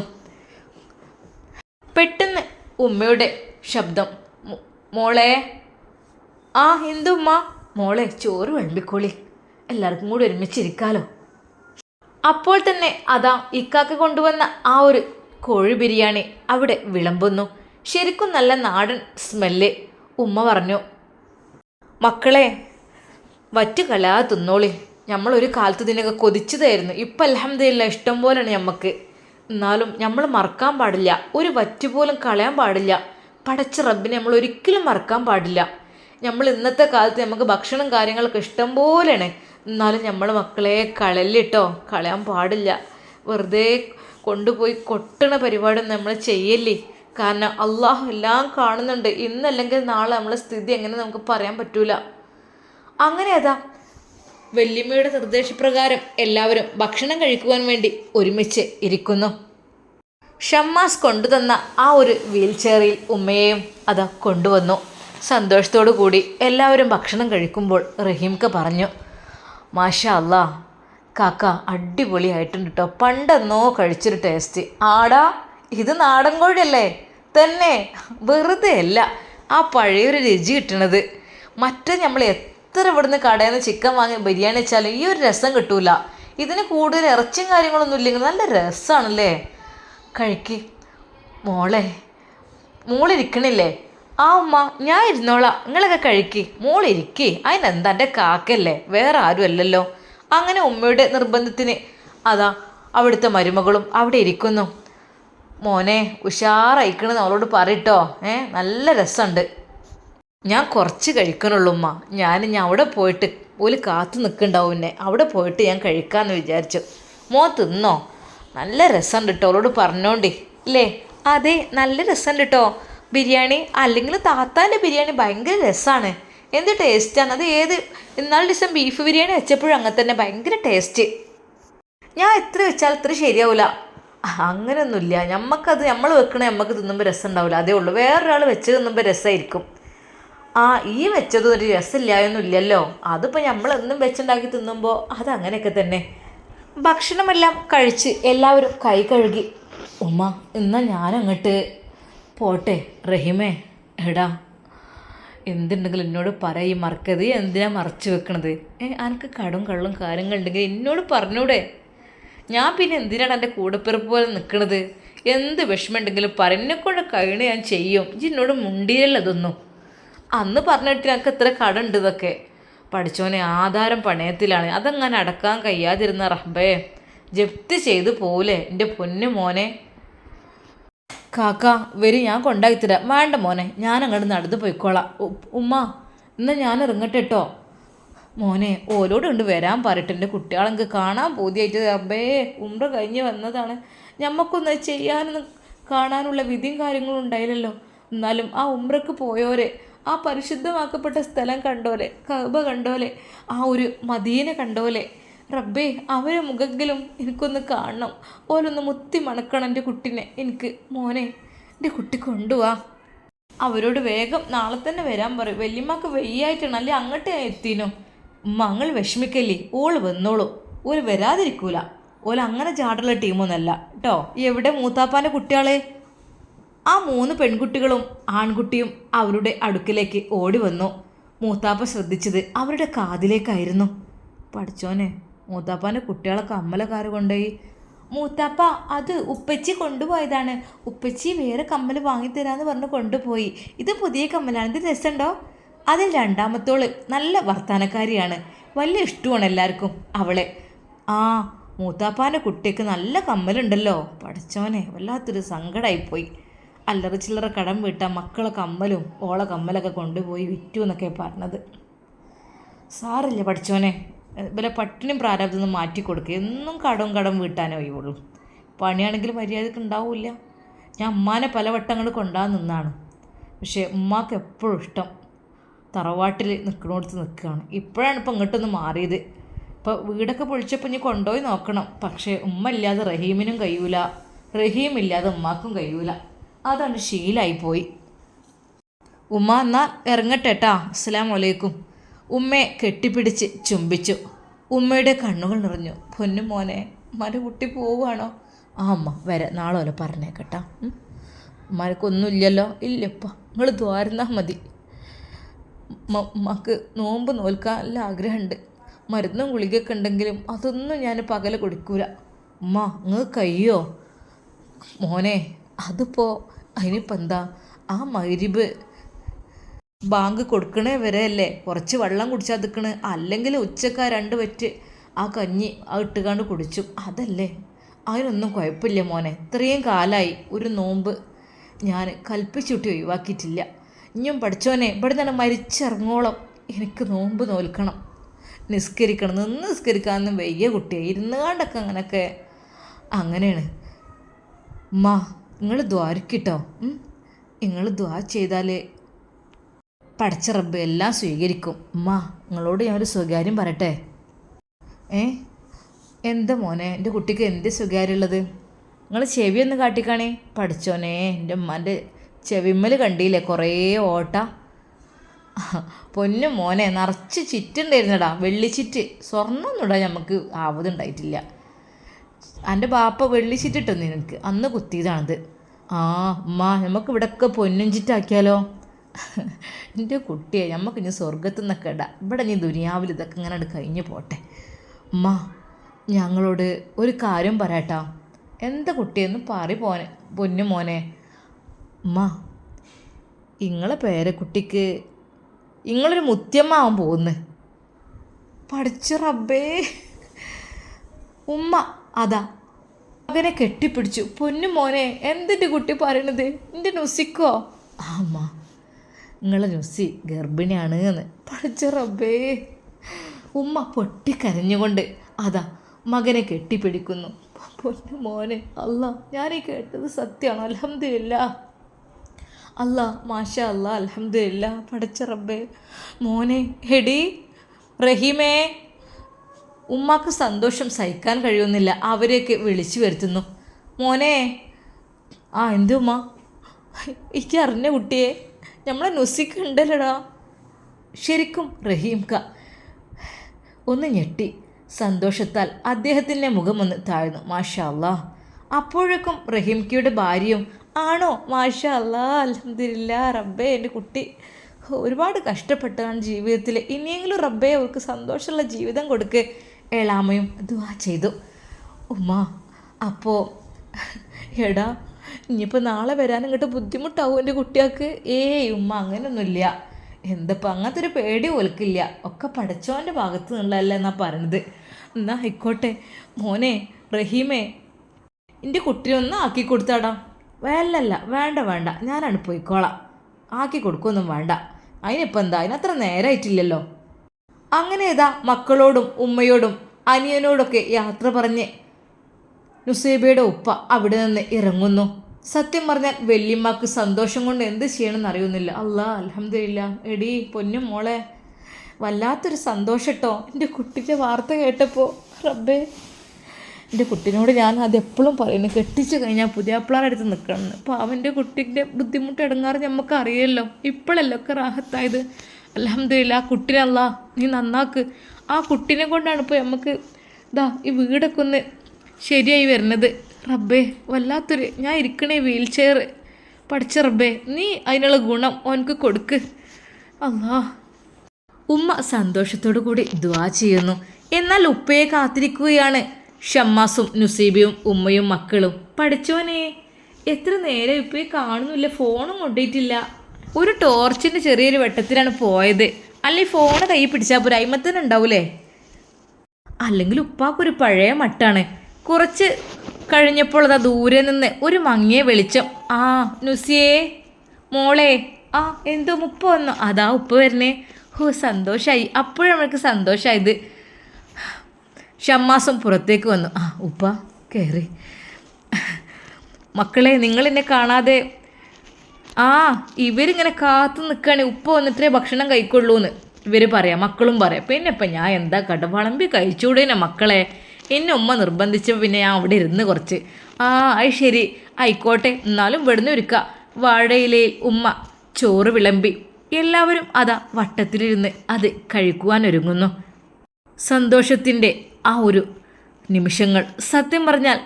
പെട്ടെന്ന് ഉമ്മയുടെ ശബ്ദം "മോ- മോളെ ആ എന്തുമ്മ? മോളെ ചോറ് വിളമ്പിക്കോളി. എല്ലാവർക്കും കൂടി ഒരുമിച്ചിരിക്കാലോ അപ്പോൾ തന്നെ അതാ ഇക്കാക്ക കൊണ്ടുവന്ന ആ ഒരു കോഴി ബിരിയാണി അവിടെ വിളമ്പുന്നു. ശരിക്കും നല്ല നാടൻ സ്മെല്ല്. ഉമ്മ പറഞ്ഞു മക്കളെ വറ്റ് കലാതെ തിന്നോളി. നമ്മളൊരു കാലത്ത് ഇതിനൊക്കെ കൊതിച്ചതായിരുന്നു. ഇപ്പം അലഹമ്മദില്ല ഇഷ്ടം പോലെയാണ് ഞമ്മക്ക്. എന്നാലും നമ്മൾ മറക്കാൻ പാടില്ല. ഒരു വറ്റ് പോലും കളയാൻ പാടില്ല. പടച്ച റബ്ബിനെ നമ്മൾ ഒരിക്കലും മറക്കാൻ പാടില്ല. നമ്മൾ ഇന്നത്തെ കാലത്ത് നമുക്ക് ഭക്ഷണം കാര്യങ്ങളൊക്കെ ഇഷ്ടം പോലെയാണ്. എന്നാലും നമ്മൾ മക്കളെ കളലിട്ടോ കളയാൻ പാടില്ല. വെറുതെ കൊണ്ടുപോയി കൊട്ടണ പരിപാടി നമ്മൾ ചെയ്യല്ലേ? കാരണം അള്ളാഹു എല്ലാം കാണുന്നുണ്ട്. ഇന്നല്ലെങ്കിൽ നാളെ നമ്മളെ സ്ഥിതി എങ്ങനെ നമുക്ക് പറയാൻ പറ്റൂല. അങ്ങനെ അതാ. വല്യമ്മയുടെ നിർദ്ദേശപ്രകാരം എല്ലാവരും ഭക്ഷണം കഴിക്കുവാൻ വേണ്ടി ഒരുമിച്ച് ഇരിക്കുന്നു. ഷമ്മാസ് കൊണ്ടുതന്ന ആ ഒരു വീൽ ചെയറിൽ ഉമ്മയെയും അതാ കൊണ്ടുവന്നു. സന്തോഷത്തോടു കൂടി എല്ലാവരും ഭക്ഷണം കഴിക്കുമ്പോൾ റഹീംക്ക പറഞ്ഞു മാഷാ അല്ല കാക്ക അടിപൊളിയായിട്ടുണ്ട് കേട്ടോ പണ്ടെന്നോ കഴിച്ചൊരു ടേസ്റ്റ് ആടാ ഇത് നാടൻ കോഴിയല്ലേ? തന്നെ. വെറുതെ അല്ല ആ പഴയൊരു രുചി കിട്ടണത്. മറ്റേ നമ്മൾ എത്ര ഇവിടുന്ന് കടയിൽ നിന്ന് ചിക്കൻ വാങ്ങി ബിരിയാണി വെച്ചാലും ഈ ഒരു രസം കിട്ടൂല. ഇതിന് കൂടുതൽ ഇറച്ചിയും കാര്യങ്ങളൊന്നും ഇല്ലെങ്കിൽ നല്ല രസമാണല്ലേ കഴിക്ക്. മോളെ മോളിരിക്കണില്ലേ? ആ ഉമ്മ ഞാൻ ഇരുന്നോളാം. നിങ്ങളൊക്കെ കഴിക്ക്. മോളിരിക്കേ അതിനെന്താ എന്റെ കാക്കല്ലേ വേറെ ആരും അല്ലല്ലോ. അങ്ങനെ ഉമ്മയുടെ നിർബന്ധത്തിന് അതാ അവിടുത്തെ മരുമകളും അവിടെ ഇരിക്കുന്നു. മോനെ ഉഷാറായിക്കണെന്ന് അവളോട് പറയട്ടോ. ഏ നല്ല രസമുണ്ട്. ഞാൻ കുറച്ച് കഴിക്കണുള്ളൂ ഉമ്മ. ഞാൻ ഞാൻ അവിടെ പോയിട്ട് ഓൽ കാത്തു നിൽക്കുന്നുണ്ടാവും എന്നെ. അവിടെ പോയിട്ട് ഞാൻ കഴിക്കാമെന്ന് വിചാരിച്ചു. മോ തിന്നോ? നല്ല രസമുണ്ട് കേട്ടോ അവളോട് പറഞ്ഞോണ്ടി. അല്ലേ അതെ നല്ല രസമുണ്ട് കേട്ടോ ബിരിയാണി അല്ലെങ്കിൽ താത്താന്റെ ബിരിയാണി ഭയങ്കര രസമാണ് എന്ത് ടേസ്റ്റാണ് അത് ഏത് ഇന്നാൾ ദിവസം ബീഫ് ബിരിയാണി വെച്ചപ്പോഴും അങ്ങനെ തന്നെ ഭയങ്കര ടേസ്റ്റ് ഞാൻ എത്ര വെച്ചാൽ അത്ര ശരിയാവില്ല അങ്ങനെയൊന്നുമില്ല. ഞമ്മക്കത് നമ്മൾ വെക്കണേ നമുക്ക് തിന്നുമ്പോൾ രസം ഉണ്ടാവില്ല അതേ ഉള്ളൂ. വേറൊരാൾ വെച്ച് തിന്നുമ്പോൾ രസമായിരിക്കും ആ ഈ വെച്ചത് ഒരു രസമില്ലായൊന്നുമില്ലല്ലോ. അതിപ്പോൾ നമ്മൾ എന്നും വെച്ചുണ്ടാക്കി തിന്നുമ്പോൾ അതങ്ങനെയൊക്കെ തന്നെ. ഭക്ഷണമെല്ലാം കഴിച്ച് എല്ലാവരും കൈ കഴുകി. ഉമ്മ എന്നാൽ ഞാനങ്ങോട്ട് പോട്ടെ റഹിമേ എടാ എന്തുണ്ടെങ്കിലും എന്നോട് പറയും മറക്കത് എന്തിനാ മറച്ചു വെക്കണത്? ഏ അനക്ക് കടും കള്ളും കാര്യങ്ങളുണ്ടെങ്കിൽ എന്നോട് പറഞ്ഞൂടെ? ഞാൻ പിന്നെ എന്തിനാണ് എന്റെ കൂടെപ്പിറപ്പ് പോലെ നിൽക്കണത് എന്ത് വിഷമമുണ്ടെങ്കിലും പറയുന്നെക്കൊണ്ട് കഴിയണ ഞാൻ ചെയ്യും. ഇജ് എന്നോട് മുണ്ടിയല്ല ഇതൊന്നും? അന്ന് പറഞ്ഞിട്ട് ഞങ്ങൾക്ക് എത്ര കട ഉണ്ട് ഇതൊക്കെ. പഠിച്ചോനെ ആധാരം പണയത്തിലാണ്. അതങ്ങനെ അടക്കാൻ കഴിയാതിരുന്ന റഹ്ബേ ജപ്തി ചെയ്ത് പോലെ എന്റെ പൊന്നു മോനെ. കാക്ക വരി ഞാൻ കൊണ്ടാക്കി വേണ്ട മോനെ ഞാൻ അങ്ങോട്ട് നടന്ന് പോയിക്കോളാം. ഉമ്മ എന്നാൽ ഞാൻ ഇറങ്ങട്ടെ കേട്ടോ മോനെ ഓരോട് കൊണ്ട് വരാൻ പറയട്ടെ എന്റെ കുട്ടികളെങ്കിൽ കാണാൻ പൂതിയായിട്ട് അബ്ബേ ഉമ്ര കഴിഞ്ഞ് വന്നതാണ്. ഞമ്മക്കൊന്ന് ചെയ്യാനൊന്നും കാണാനുള്ള വിധിയും കാര്യങ്ങളും ഉണ്ടായില്ലല്ലോ. എന്നാലും ആ ഉമ്രക്ക് പോയോരെ ആ പരിശുദ്ധമാക്കപ്പെട്ട സ്ഥലം കണ്ടോലെ കബ കണ്ടോലെ ആ ഒരു മദീനെ കണ്ടോലെ റബ്ബേ അവരെ മുഖെങ്കിലും എനിക്കൊന്ന് കാണണം. ഓലൊന്ന് മുത്തി മണക്കണം എന്റെ കുട്ടിനെ. എനിക്ക് മോനെ എന്റെ കുട്ടി കൊണ്ടുവാ. അവരോട് വേഗം നാളെ തന്നെ വരാൻ പറയും. വല്യമ്മക്ക് വെയ്യായിട്ടാണ്. അല്ലെ അങ്ങോട്ട് ഞാൻ എത്തിനോ? മങ്ങൾ വിഷമിക്കല്ലേ? ഓൾ വന്നോളൂ. ഓൽ വരാതിരിക്കൂല. ഓല അങ്ങനെ ചാടുള്ള ടീമൊന്നല്ല. കേട്ടോ എവിടെ മൂത്താപ്പാന്റെ കുട്ടികളെ? ആ മൂന്ന് പെൺകുട്ടികളും ആൺകുട്ടിയും അവരുടെ അടുക്കിലേക്ക് ഓടി വന്നു. മൂത്താപ്പ ശ്രദ്ധിച്ചത് അവരുടെ കാതിലേക്കായിരുന്നു. പഠിച്ചോനെ. മൂത്താപ്പാന്റെ കുട്ടികളെ കമ്മലക്കാർ കൊണ്ടുപോയി. മൂത്താപ്പ അത് ഉപ്പച്ചി കൊണ്ടുപോയതാണ്. ഉപ്പച്ചി വേറെ കമ്മൽ വാങ്ങിത്തരാന്ന് പറഞ്ഞ് കൊണ്ടുപോയി. ഇത് പുതിയ കമ്മലാണ് ഇത് രസമുണ്ടോ? അതിൽ രണ്ടാമത്തോൾ നല്ല വർത്തമാനക്കാരിയാണ് വലിയ ഇഷ്ടമാണ് എല്ലാവർക്കും അവളെ. ആ മൂത്താപ്പാന്റെ കുട്ടിക്ക് നല്ല കമ്മലുണ്ടല്ലോ. പഠിച്ചോനെ വല്ലാത്തൊരു സങ്കടമായിപ്പോയി അല്ലറ ചില്ലറ കടം വിട്ട മക്കളെ കമ്മലും ഓളെ കമ്മലൊക്കെ കൊണ്ടുപോയി വിറ്റു എന്നൊക്കെ പറഞ്ഞത്. സാറില്ല പഠിച്ചോനെ ഇവരെ പട്ടിണിയും പ്രാരാബ്ദം മാറ്റി കൊടുക്കുക എന്നും കടവും കടം വീട്ടാനേ ഒഴിവുള്ളൂ. പണിയാണെങ്കിൽ മര്യാദയ്ക്ക് ഉണ്ടാവില്ല. ഞാൻ അമ്മാനെ പല വട്ടങ്ങൾ കൊണ്ടാ നിന്നാണ്. പക്ഷേ ഉമ്മാക്ക് എപ്പോഴും ഇഷ്ടം തറവാട്ടിൽ നിൽക്കണോടത്ത് നിൽക്കുകയാണ്. ഇപ്പോഴാണ് ഇപ്പം ഇങ്ങോട്ടൊന്ന് മാറിയത്. ഇപ്പോൾ വീടൊക്കെ പൊളിച്ചപ്പോൾ ഇനി കൊണ്ടുപോയി നോക്കണം. പക്ഷേ ഉമ്മ ഇല്ലാതെ റഹീമിനും കഴിയൂല. റഹീം ഇല്ലാതെ ഉമ്മാക്കും കഴിയൂല. അതാണ് ശീലായി പോയി ഉമ്മ എന്നാൽ ഇറങ്ങട്ടെട്ടാ അസ്സാം വലൈക്കും ഉമ്മയെ കെട്ടിപ്പിടിച്ച് ചുംബിച്ചു. ഉമ്മയുടെ കണ്ണുകൾ നിറഞ്ഞു. പൊന്നു മോനെ മര കുട്ടി പോവുകയാണോ? ആ അമ്മ വരെ. നാളെ പോലെ പറഞ്ഞേക്കട്ടാ. ഉമ്മാർക്കൊന്നുമില്ലല്ലോ. ഇല്ലപ്പ. നിങ്ങൾ ദ്വാരുന്നാൽ മതി. മക്ക് നോമ്പ് നോൽക്കാൻ നല്ല ആഗ്രഹമുണ്ട്. മരുന്നും ഗുളികയൊക്കെ ഉണ്ടെങ്കിലും അതൊന്നും ഞാൻ പകൽ കൊടുക്കൂല. ഉമ്മ നിങ്ങൾ കയ്യോ മോനെ അതിപ്പോൾ അതിനിപ്പോൾ എന്താ? ആ മൈരിബ് ബാങ്ക് കൊടുക്കണേ വരെ അല്ലേ? കുറച്ച് വെള്ളം കുടിച്ചാൽ നിൽക്കണ് അല്ലെങ്കിൽ ഉച്ചയ്ക്ക് ആ രണ്ട് വെറ്റ് ആ കഞ്ഞി ആ ഇട്ടുകാണ്ട് കുടിച്ചു. അതല്ലേ? അതിനൊന്നും കുഴപ്പമില്ല മോനെ. ഇത്രയും കാലമായി ഒരു നോമ്പ് ഞാൻ കൽപ്പിച്ചുട്ടി ഒഴിവാക്കിയിട്ടില്ല. ഇനിയും പഠിച്ചോനെ. ഇവിടെ നിന്ന് മരിച്ചിറങ്ങോളം എനിക്ക് നോമ്പ് നോൽക്കണം. നിസ്കരിക്കണം. നിന്ന് നിസ്കരിക്കാമെന്നും വയ്യ കുട്ടിയെ. ഇരുന്നുകാണ്ടൊക്കെ അങ്ങനെയൊക്കെ അങ്ങനെയാണ്. ഉമ്മ നിങ്ങൾ ദ്വാരക്കിട്ടോ നിങ്ങൾ ദ്വാ ചെയ്താൽ പടച്ച റബ്ബ് എല്ലാം സ്വീകരിക്കും. ഉമ്മ നിങ്ങളോട് ഞാൻ ഒരു സ്വകാര്യം പറയട്ടെ? ഏ? എന്താ മോനെ എന്റെ കുട്ടിക്ക് എന്ത് സ്വകാര്യമുള്ളത്? നിങ്ങൾ ചെവി ഒന്ന് കാട്ടിക്കാണേ. പഠിച്ചോനെ എന്റെ ഉമ്മാന്റെ ചെവിമ്മൽ കണ്ടില്ലേ കുറേ ഓട്ട. പൊന്നു മോനെ നിറച്ച് ചിറ്റുണ്ടായിരുന്നടാ വെള്ളിച്ചിറ്റ് സ്വർണമൊന്നുമിടാ നമുക്ക് ആവതുണ്ടായിട്ടില്ല എന്റെ ബാപ്പ വെള്ളിച്ചിറ്റിട്ടു നിനക്ക് അന്ന് കുത്തിയതാണത്. ആ ഉമ്മ നമുക്ക് ഇവിടെയൊക്കെ പൊന്നും ചിറ്റാക്കിയാലോ? എന്റെ കുട്ടിയെ നമുക്ക് ഇനി സ്വർഗത്തു നിന്നൊക്കെ ഇടാം. ഇവിടെ നീ ദുനിയാവിൽ ഇതൊക്കെ ഇങ്ങനെ കഴിഞ്ഞ് പോട്ടെ. അമ്മ ഞങ്ങളോട് ഒരു കാര്യം പറയട്ടോ. എന്താ കുട്ടിയെന്ന് പറി പോനെ പൊന്നു മോനെ. അമ്മ ഇങ്ങളെ പേരക്കുട്ടിക്ക് ഇങ്ങളൊരു മുത്യമ്മ ആവാൻ പോകുന്നു പഠിച്ച റബ്ബേ. ഉമ്മ അതാ. മകനെ കെട്ടിപ്പിടിച്ചു. പൊന്നു മോനെ എന്തിന്റെ കുട്ടി പറയണത്? എന്റെ നുസിക്കോ? ആ അമ്മ നിങ്ങളെ നുസി ഗർഭിണിയാണ് എന്ന് പഠിച്ച റബ്ബേ. ഉമ്മ പൊട്ടിക്കരഞ്ഞുകൊണ്ട് അതാ മകനെ കെട്ടിപ്പിടിക്കുന്നു. പൊന്നു മോനെ അല്ല ഞാനീ കേട്ടത് സത്യമാണ് അലഹമില്ല അല്ല മാഷ അല്ല അലഹമില്ല പഠിച്ച റബ്ബേ. മോനെ ഹെടി റഹീമേ. ഉമ്മാക്ക് സന്തോഷം സഹിക്കാൻ കഴിയുന്നില്ല അവരെയൊക്കെ വിളിച്ചു വരുത്തുന്നു. മോനെ ആ എന്തുമ്മ? എനിക്ക് അറിഞ്ഞ കുട്ടിയെ. നമ്മളെ നുസിക്ക് ശരിക്കും റഹീംക ഒന്ന് ഞെട്ടി. സന്തോഷത്താൽ അദ്ദേഹത്തിന്റെ മുഖമൊന്ന് താഴ്ന്നു. മാഷാ അല്ലാ അപ്പോഴേക്കും റഹീംക്കയുടെ ഭാര്യയും ആണോ? മാഷാ അല്ലാ അലഹമില്ല റബ്ബേ എന്റെ കുട്ടി. ഒരുപാട് കഷ്ടപ്പെട്ടതാണ് ജീവിതത്തിൽ ഇനിയെങ്കിലും റബ്ബേ അവർക്ക് സന്തോഷമുള്ള ജീവിതം കൊടുക്ക്. ഏളാമയും ദുവാ ചെയ്തു. ഉമ്മ അപ്പോൾ എടാ ഇനിയിപ്പോൾ നാളെ വരാൻ ഇങ്ങോട്ട് ബുദ്ധിമുട്ടാവും എന്റെ കുട്ടികൾക്ക്? ഏയ് ഉമ്മ അങ്ങനെയൊന്നുമില്ല എന്തപ്പോൾ അങ്ങനത്തെ ഒരു പേടി ഒലക്കില്ല ഒക്കെ പഠിച്ചവന്റെ ഭാഗത്ത് നിന്നുള്ളതല്ല എന്നാ പറഞ്ഞത് എന്നാ ആയിക്കോട്ടെ. മോനെ റഹീമേ എന്റെ കുട്ടിയെ ഒന്ന് ആക്കി കൊടുത്താടാ. വേലല്ല വേണ്ട വേണ്ട. ഞാനാണ് പോയിക്കോളാം. ആക്കി കൊടുക്കൊന്നും വേണ്ട. അതിനിപ്പോൾ എന്താ? അതിനത്ര നേരമായിട്ടില്ലല്ലോ അങ്ങനെ ഏതാ മക്കളോടും ഉമ്മയോടും അനിയനോടൊക്കെ യാത്ര പറഞ്ഞ് നുസൈബയുടെ ഉപ്പ അവിടെ നിന്ന് ഇറങ്ങുന്നു. സത്യം പറഞ്ഞാൽ വല്യമ്മക്ക് സന്തോഷം കൊണ്ട് എന്ത് ചെയ്യണമെന്ന് അറിയുന്നില്ല. അല്ലാ അലഹമില്ല എടി പൊന്നും മോളെ. വല്ലാത്തൊരു സന്തോഷട്ടോ. എന്റെ കുട്ടിന്റെ വാർത്ത കേട്ടപ്പോൾ റബ്ബേ. എന്റെ കുട്ടിനോട് ഞാൻ അതെപ്പോഴും പറയുന്നു. കെട്ടിച്ച് കഴിഞ്ഞാൽ പുതിയാപ്പിളാരുടെ അടുത്ത് നിൽക്കണം അപ്പോൾ അവന്റെ കുട്ടിന്റെ ബുദ്ധിമുട്ട് ഇടങ്ങാറ് നമുക്ക് അറിയല്ലോ. ഇപ്പോഴല്ലോ ഒക്കെ റാഹത്തായത്. അലഹമില്ല ആ കുട്ടിനല്ല നീ നന്നാക്ക്. ആ കുട്ടിനെ കൊണ്ടാണ് ഇപ്പോൾ നമുക്ക് ഇതാ ഈ വീടൊക്കെ ഒന്ന് ശരിയായി വരുന്നത്. റബ്ബേ വല്ലാത്തൊരു ഞാൻ ഇരിക്കണേ വീൽ ചെയർ പഠിച്ച റബ്ബേ നീ അതിനുള്ള ഗുണം ഓനക്ക് കൊടുക്ക്. അല്ലാ ഉമ്മ സന്തോഷത്തോടു കൂടി ദ്വാ ചെയ്യുന്നു. എന്നാൽ ഉപ്പയെ കാത്തിരിക്കുകയാണ്. ഷമ്മാസും നുസീബിയും ഉമ്മയും മക്കളും. പഠിച്ചോനെ എത്ര നേരം ഉപ്പയെ കാണുന്നില്ല ഫോണും കൊണ്ടിട്ടില്ല. ഒരു ടോർച്ചിന്റെ ചെറിയൊരു വെട്ടത്തിലാണ് പോയത്. അല്ലെങ്കിൽ ഫോണ് കൈ പിടിച്ചാൽ പോരായ്മത്തിനുണ്ടാവൂലേ അല്ലെങ്കിൽ ഉപ്പാക്കൊരു പഴയ മട്ടാണ്. കുറച്ച് കഴിഞ്ഞപ്പോൾ അതാ ദൂരെ നിന്ന് ഒരു മങ്ങിയ വെളിച്ചം. ആ നുസിയേ മോളെ ആ എന്തോ ഉപ്പ് വന്നു. അതാ ഉപ്പ് വരണേ ഹോ സന്തോഷമായി അപ്പോഴും നമ്മൾക്ക് സന്തോഷമായത് ഷമ്മാസം പുറത്തേക്ക് വന്നു. ആ ഉപ്പ കയറി മക്കളെ നിങ്ങൾ എന്നെ കാണാതെ. ആ ഇവരിങ്ങനെ കാത്തു നിൽക്കുകയാണ്. ഉപ്പ വന്നിട്ടേ ഭക്ഷണം കഴിക്കുള്ളൂ എന്ന് ഇവർ പറയാം മക്കളും പറയാം. പിന്നെ ഇപ്പം ഞാൻ എന്താ കട വളമ്പി കഴിച്ചുകൂടേനെ മക്കളെ? എന്നെ ഉമ്മ നിർബന്ധിച്ചപ്പോൾ പിന്നെ ഞാൻ അവിടെ ഇരുന്ന് കുറച്ച്. ആ അത് ശരി. ആയിക്കോട്ടെ എന്നാലും ഇവിടുന്ന് ഒരുക്ക. വാഴയിലയിൽ ഉമ്മ ചോറ് വിളമ്പി. എല്ലാവരും അതാ വട്ടത്തിലിരുന്ന് അത് കഴിക്കുവാൻ ഒരുങ്ങുന്നു. സന്തോഷത്തിന്റെ ആ ഒരു നിമിഷങ്ങൾ. സത്യം പറഞ്ഞാൽ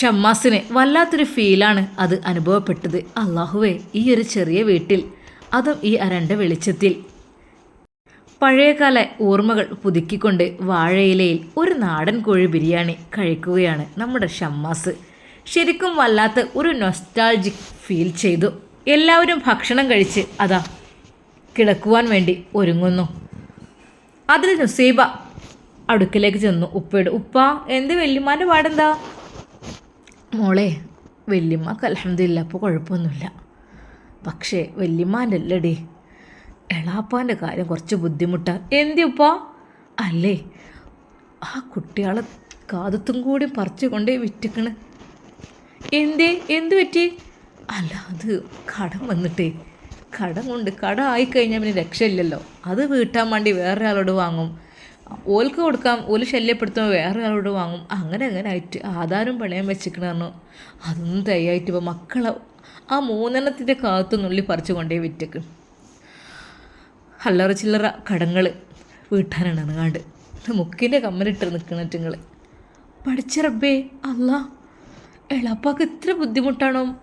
ഷമ്മാസിന് വല്ലാത്തൊരു ഫീലാണ് അത് അനുഭവപ്പെട്ടത്. അള്ളാഹുവേ ഈ ഒരു ചെറിയ വീട്ടിൽ അതും ഈ അരണ്ട വെളിച്ചത്തിൽ. പഴയകാല ഓർമ്മകൾ പുതുക്കിക്കൊണ്ട് വാഴയിലയിൽ ഒരു നാടൻ കോഴി ബിരിയാണി കഴിക്കുകയാണ് നമ്മുടെ ഷമ്മാസ്. ശരിക്കും വല്ലാത്ത ഒരു നൊസ്റ്റാൾജിക് ഫീൽ ചെയ്തു. എല്ലാവരും ഭക്ഷണം കഴിച്ച് അതാ കിടക്കുവാൻ വേണ്ടി ഒരുങ്ങുന്നു. അതിൽ നുസൈബ അടുക്കിലേക്ക് ചെന്നു. ഉപ്പയുടെ ഉപ്പ എന്ത് വല്യമ്മാന്റെ പാടെന്താ? മോളെ വല്യമ്മക്ക് അലഹമില്ല അപ്പോൾ കുഴപ്പമൊന്നുമില്ല. പക്ഷേ വല്യമ്മാന്റെ അല്ലടി എളാപ്പാന്റെ കാര്യം കുറച്ച് ബുദ്ധിമുട്ടാണ് എന്തിപ്പാ അല്ലേ. ആ കുട്ടികളെ കാതത്തും കൂടി പറിച്ചു കൊണ്ടേ വിറ്റിക്കണ്. എന്തേ? എന്ത് പറ്റി? അല്ല അത് കടം വന്നിട്ടേ. കടം കൊണ്ട് കടം ആയിക്കഴിഞ്ഞാൽ പിന്നെ രക്ഷയില്ലല്ലോ. അത് വീട്ടാൻ വേണ്ടി വേറെ ആളോട് വാങ്ങും. ഓൽക്ക് കൊടുക്കാം ഓൽ ശല്യപ്പെടുത്തുമ്പോൾ വേറെ ആളോട് വാങ്ങും. അങ്ങനെ അങ്ങനെ ആയിട്ട് ആധാരം പണയം വെച്ചിരിക്കണ പറഞ്ഞു. അതൊന്നും തയ്യായിട്ട് ഇപ്പോൾ മക്കളെ ആ മൂന്നെണ്ണത്തിന്റെ കാത്തുനുള്ളിൽ പറിച്ചു കൊണ്ടേ വിറ്റക്ക്. അല്ലറ ചില്ലറ കടങ്ങൾ വീട്ടാനാണ് കാണ്ട് മുക്കിന്റെ കമ്മലിട്ട് നിൽക്കണറ്റുങ്ങൾ പഠിച്ച റബ്ബേ അല്ല എളപ്പാക്ക് ഇത്ര ബുദ്ധിമുട്ടാണോ?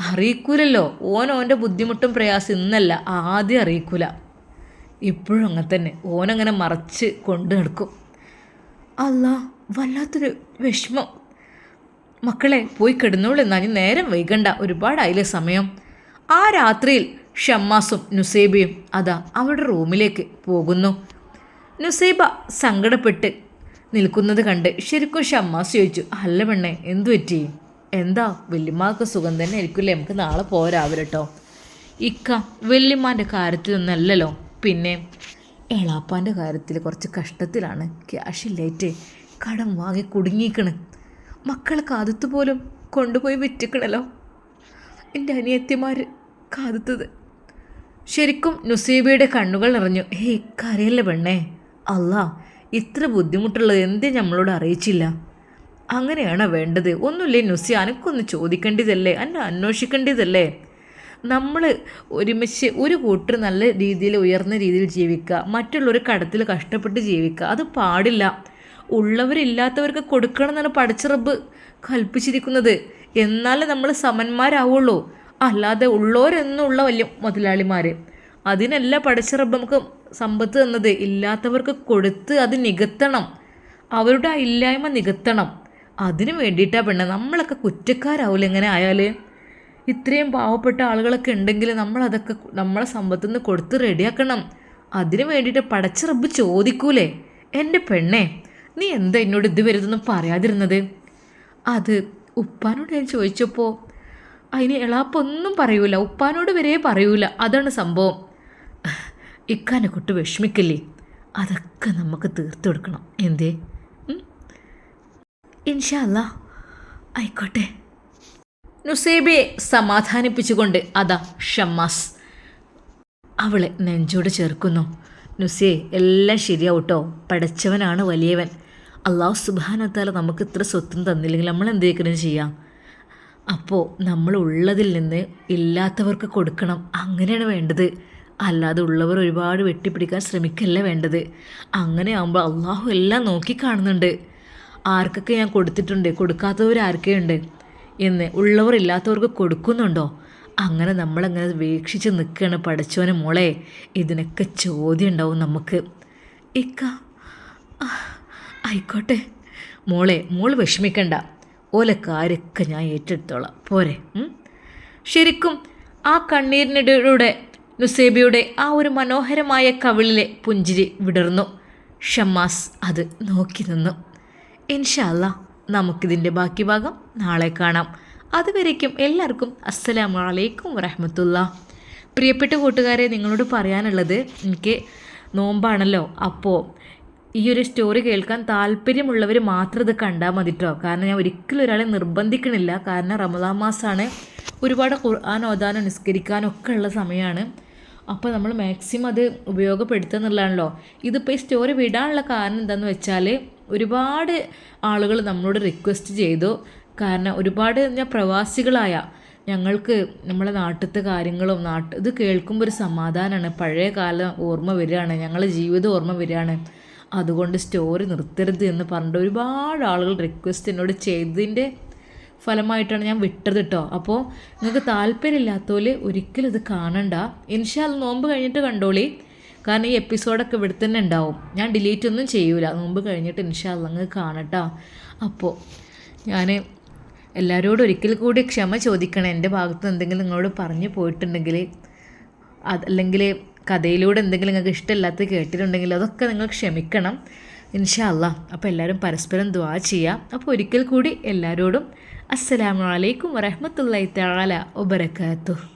അറിയിക്കൂലല്ലോ. ഓൻ ബുദ്ധിമുട്ടും പ്രയാസം ഇന്നല്ല ആദ്യം അറിയിക്കൂല. ഇപ്പോഴും അങ്ങനെ തന്നെ. ഓനങ്ങനെ മറച്ച് കൊണ്ടു നടക്കും. അല്ല വല്ലാത്തൊരു വിഷമം. മക്കളെ പോയി കിടന്നോളൂ എന്നാ. ഇനി നേരം വൈകണ്ട. ഒരുപാടായില്ലേ സമയം. ആ രാത്രിയിൽ ഷമ്മാസും നുസൈബയും അതാ അവരുടെ റൂമിലേക്ക് പോകുന്നു. നുസൈബ സങ്കടപ്പെട്ട് നിൽക്കുന്നത് കണ്ട് ശരിക്കും ഷമ്മാസ് ചോദിച്ചു അല്ല പെണ്ണെ എന്തു പറ്റി? എന്താ? വല്യമ്മക്ക് സുഖം തന്നെ ആയിരിക്കില്ലേ നമുക്ക് നാളെ പോരാവില്ല കേട്ടോ ഇക്ക വല്യമ്മാന്റെ കാര്യത്തിലൊന്നല്ലല്ലോ പിന്നെ എളാപ്പാന്റെ കാര്യത്തിൽ കുറച്ച് കഷ്ടത്തിലാണ്. ക്യാഷ് ഇല്ലേറ്റ് കടം വാങ്ങി കുടുങ്ങിക്കണ്. മക്കളെ കാതത്ത് പോലും കൊണ്ടുപോയി വിറ്റിക്കണല്ലോ. എന്റെ അനിയത്തിമാർ കാതത്തത്. ശരിക്കും നുസീബയുടെ കണ്ണുകൾ നിറഞ്ഞു. ഹേ കരയല്ലേ പെണ്ണേ? അല്ലാ ഇത്ര ബുദ്ധിമുട്ടുള്ളത് എന്തേ നമ്മളോട് അറിയിച്ചില്ല? അങ്ങനെയാണോ വേണ്ടത്? ഒന്നുമില്ലേ നുസി അനക്കൊന്ന് ചോദിക്കേണ്ടതല്ലേ? അന്നെ അന്വേഷിക്കേണ്ടതല്ലേ? നമ്മൾ ഒരുമിച്ച് ഒരു കൂട്ടർ നല്ല രീതിയിൽ ഉയർന്ന രീതിയിൽ ജീവിക്കുക. മറ്റുള്ളവർ കടത്തിൽ കഷ്ടപ്പെട്ട് ജീവിക്കുക. അത് പാടില്ല. ഉള്ളവരില്ലാത്തവർക്ക് കൊടുക്കണം എന്നാണ് പഠിച്ചറബ് കൽപ്പിച്ചിരിക്കുന്നത്. എന്നാലേ നമ്മൾ സമന്മാരാവുള്ളൂ. അല്ലാതെ ഉള്ളവരെന്നുള്ള വലിയ മുതലാളിമാർ അതിനല്ല പഠിച്ചറബ് നമുക്ക് സമ്പത്ത് തന്നത് ഇല്ലാത്തവർക്ക് കൊടുത്ത് അത് നികത്തണം. അവരുടെ ആ ഇല്ലായ്മ നികത്തണം. അതിന് വേണ്ടിയിട്ടാണ് പെണ്ണ്. നമ്മളൊക്കെ കുറ്റക്കാരാവില്ല എങ്ങനെ ആയാൽ ഇത്രയും പാവപ്പെട്ട ആളുകളൊക്കെ ഉണ്ടെങ്കിൽ നമ്മളതൊക്കെ നമ്മളെ സമ്പത്തിൽ നിന്ന് കൊടുത്ത് റെഡിയാക്കണം. അതിനു വേണ്ടിയിട്ട് പടച്ച റബ്ബ് ചോദിക്കൂലേ? എന്റെ പെണ്ണേ നീ എന്താ എന്നോട് ഇത് വരുതെന്നും പറയാതിരുന്നത്? അത് ഉപ്പാനോട് ഞാൻ ചോദിച്ചപ്പോൾ അതിന് എളാപ്പൊന്നും പറയൂല. ഉപ്പാനോട് വരെ പറയൂല. അതാണ് സംഭവം. ഇക്കാനെ കൊട്ട് വിഷമിക്കില്ലേ? അതൊക്കെ നമുക്ക് തീർത്തു കൊടുക്കണം. എന്തേ? ഇൻഷല്ല ആയിക്കോട്ടെ. നുസേബയെ സമാധാനിപ്പിച്ചുകൊണ്ട് അതാ ഷമ്മാസ്. അവളെ നെഞ്ചോട് ചേർക്കുന്നു. നുസേ എല്ലാം ശരിയാവട്ടോ? പടച്ചവനാണ് വലിയവൻ. അള്ളാഹു സുബാനത്താല നമുക്ക് ഇത്ര സ്വത്തും തന്നില്ലെങ്കിൽ നമ്മൾ എന്തെങ്കിലും ചെയ്യാം? അപ്പോൾ നമ്മൾ ഉള്ളതിൽ നിന്ന് ഇല്ലാത്തവർക്ക് കൊടുക്കണം. അങ്ങനെയാണ് വേണ്ടത്. അല്ലാതെ ഉള്ളവർ ഒരുപാട് വെട്ടിപ്പിടിക്കാൻ ശ്രമിക്കല്ല വേണ്ടത്. അങ്ങനെ ആകുമ്പോൾ അള്ളാഹു എല്ലാം നോക്കി കാണുന്നുണ്ട്. ആർക്കൊക്കെ ഞാൻ കൊടുത്തിട്ടുണ്ട്? കൊടുക്കാത്തവർ ആർക്കെയുണ്ട്? എന്ന് ഉള്ളവർ ഇല്ലാത്തവർക്ക് കൊടുക്കുന്നുണ്ടോ? അങ്ങനെ നമ്മളങ്ങനെ വീക്ഷിച്ച് നിൽക്കുകയാണ് പഠിച്ചവനെ മോളെ. ഇതിനൊക്കെ ചോദ്യം ഉണ്ടാവും നമുക്ക്. ഇക്ക ആയിക്കോട്ടെ. മോളെ മോൾ വിഷമിക്കണ്ട. ഓലെ കാര്യമൊക്കെ ഞാൻ ഏറ്റെടുത്തോളാം. പോരെ. ശരിക്കും ആ കണ്ണീരിനിടയിലൂടെ നുസേബിയുടെ ആ ഒരു മനോഹരമായ കവിളിലെ പുഞ്ചിരി വിടർന്നു. ഷമ്മാസ് അത് നോക്കി നിന്നു. ഇൻഷല്ല നമുക്കിതിന്റെ ബാക്കി ഭാഗം നാളെ കാണാം. അതുവരേക്കും എല്ലാവർക്കും അസ്സലാമു അലൈക്കും വറഹമത്തുള്ള. പ്രിയപ്പെട്ട കൂട്ടുകാരെ നിങ്ങളോട് പറയാനുള്ളത് എനിക്ക് നോമ്പാണല്ലോ അപ്പോൾ ഈ ഒരു സ്റ്റോറി കേൾക്കാൻ താല്പര്യമുള്ളവർ മാത്രം ഇത് കണ്ടാൽ മതി കേട്ടോ കാരണം ഞാൻ ഒരിക്കലും ഒരാളെ നിർബന്ധിക്കണില്ല. കാരണം റമദാൻ മാസമാണ് ഒരുപാട് ഖുർആൻ ഓതാനും നിസ്കരിക്കാനും ഒക്കെ ഉള്ള സമയമാണ് അപ്പോൾ നമ്മൾ മാക്സിമം അത് ഉപയോഗപ്പെടുത്തുക എന്നുള്ളതാണല്ലോ. ഇതിപ്പോൾ ഈ സ്റ്റോറി വിടാനുള്ള കാരണം എന്താണെന്ന് വെച്ചാൽ ഒരുപാട് ആളുകൾ നമ്മളോട് റിക്വസ്റ്റ് ചെയ്തു. കാരണം ഒരുപാട് ഞാൻ പ്രവാസികളായ ഞങ്ങൾക്ക് നമ്മളെ നാട്ടിലത്തെ കാര്യങ്ങളും നാട്ട് ഇത് കേൾക്കുമ്പോൾ ഒരു സമാധാനമാണ് പഴയ കാലം ഓർമ്മ വരികയാണ്. ഞങ്ങളുടെ ജീവിതം ഓർമ്മ വരികയാണ്. അതുകൊണ്ട് സ്റ്റോറി നിർത്തരുത് എന്ന് പറഞ്ഞിട്ട് ഒരുപാട് ആളുകൾ റിക്വസ്റ്റ് എന്നോട് ചെയ്തതിന്റെ ഫലമായിട്ടാണ് ഞാൻ വിട്ടത് കേട്ടോ അപ്പോൾ നിങ്ങൾക്ക് താല്പര്യമില്ലാത്തവർ ഒരിക്കലും ഇത് കാണണ്ട. ഇൻഷാൽ നോമ്പ് കഴിഞ്ഞിട്ട് കണ്ടോളി. കാരണം ഈ എപ്പിസോഡൊക്കെ ഇവിടെ തന്നെ ഉണ്ടാവും. ഞാൻ ഡിലീറ്റ് ഒന്നും ചെയ്യൂല. നോമ്പ് കഴിഞ്ഞിട്ട് ഇൻഷാല്ല അങ്ങ് കാണട്ടോ അപ്പോൾ ഞാൻ എല്ലാവരോടും ഒരിക്കൽ കൂടി ക്ഷമ ചോദിക്കണം. എന്റെ ഭാഗത്ത് എന്തെങ്കിലും നിങ്ങളോട് പറഞ്ഞു പോയിട്ടുണ്ടെങ്കിൽ അതല്ലെങ്കിൽ കഥയിലൂടെ എന്തെങ്കിലും നിങ്ങൾക്ക് ഇഷ്ടമില്ലാത്ത കേട്ടിട്ടുണ്ടെങ്കിൽ അതൊക്കെ നിങ്ങൾ ക്ഷമിക്കണം. ഇൻഷാ അല്ലാ അപ്പോൾ എല്ലാവരും പരസ്പരം ദ്വാ ചെയ്യാം. അപ്പോൾ ഒരിക്കൽ കൂടി എല്ലാവരോടും അസ്സലാമു അലൈക്കും വറഹ്മത്തുള്ളാഹി തആല വബറകാതുഹു.